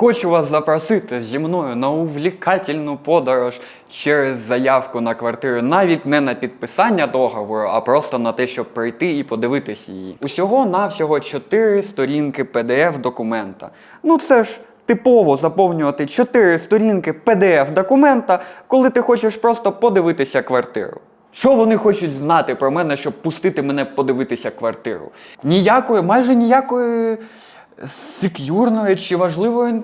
Хочу вас запросити зі мною на увлікательну подорож через заявку на квартиру, навіть не на підписання договору, а просто на те, щоб прийти і подивитись її. Усього навсього 4 сторінки PDF документа. Ну це ж типово заповнювати 4 сторінки PDF документа, коли ти хочеш просто подивитися квартиру. Що вони хочуть знати про мене, щоб пустити мене подивитися квартиру? Ніякої, майже ніякої сек'юрної чи важливої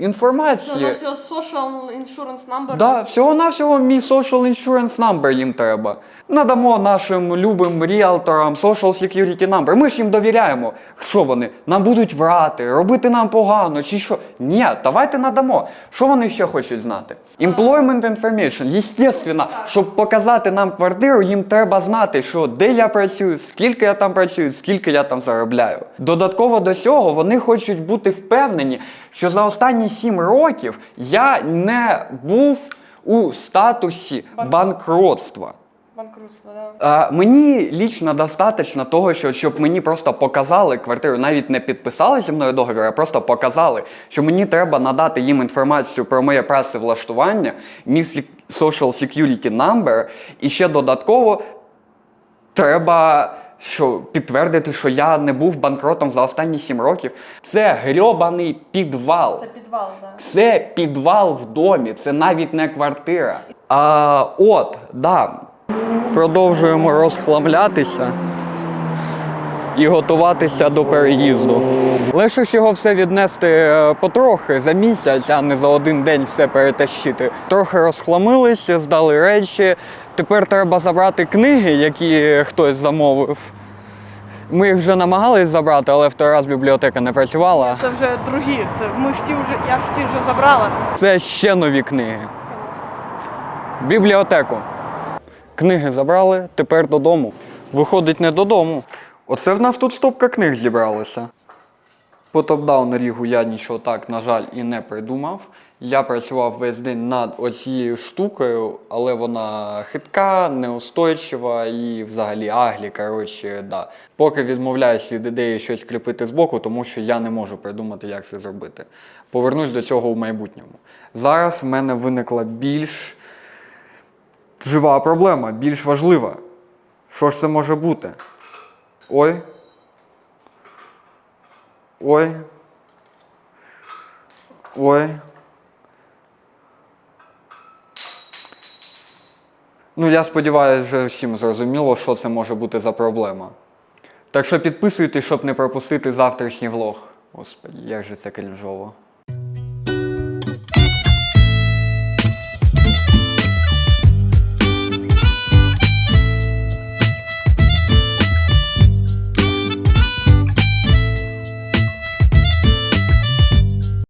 інформації. Всього social insurance number. Да, всього-навсього мій social insurance number їм треба. Надамо нашим любим ріалторам social security number. Ми ж їм довіряємо. Що вони? Нам будуть врати, робити нам погано, чи що? Ні, давайте надамо. Що вони ще хочуть знати? Employment information. Єстественно, щоб показати нам квартиру, їм треба знати, що де я працюю, скільки я там працюю, скільки я там заробляю. Додатково до цього вони хочуть бути впевнені, що за останні сім років я не був у статусі банкротства. Банкрутство, да. А, мені лічно достатньо того, що щоб мені просто показали квартиру, навіть не підписали зі мною договір, а просто показали, що мені треба надати їм інформацію про моє працевлаштування, мій social security number, і ще додатково треба що, підтвердити, що я не був банкротом за останні сім років. Це грьобаний підвал. Це підвал, да. Це підвал в домі, це навіть не квартира. А, от, да. Продовжуємо розхламлятися і готуватися до переїзду. Лише ж його все віднести е, потрохи за місяць, а не за один день все перетащити. Трохи розхламилися, здали речі. Тепер треба забрати книги, які хтось замовив. Ми їх вже намагались забрати, але в той раз бібліотека не працювала. Це вже другі. Це ми ж ті вже, я ж ті вже забрала. Це ще нові книги. Бібліотеку. Книги забрали, тепер додому. Виходить не додому. Оце в нас тут стопка книг зібралася. По топ-даун рігу я нічого так, на жаль, і не придумав. Я працював весь день над оцією штукою, але вона хитка, неустойчива і взагалі аглі. Коротше, да. Поки відмовляюсь від ідеї щось кріпити збоку, тому що я не можу придумати, як це зробити. Повернусь до цього у майбутньому. Зараз в мене виникла більш жива проблема, більш важлива. Що ж це може бути? Ой. Ой. Ой. Ну, я сподіваюся, вже всім зрозуміло, що це може бути за проблема. Так що підписуйтесь, щоб не пропустити завтрашній влог. Господі, як же це крінжово.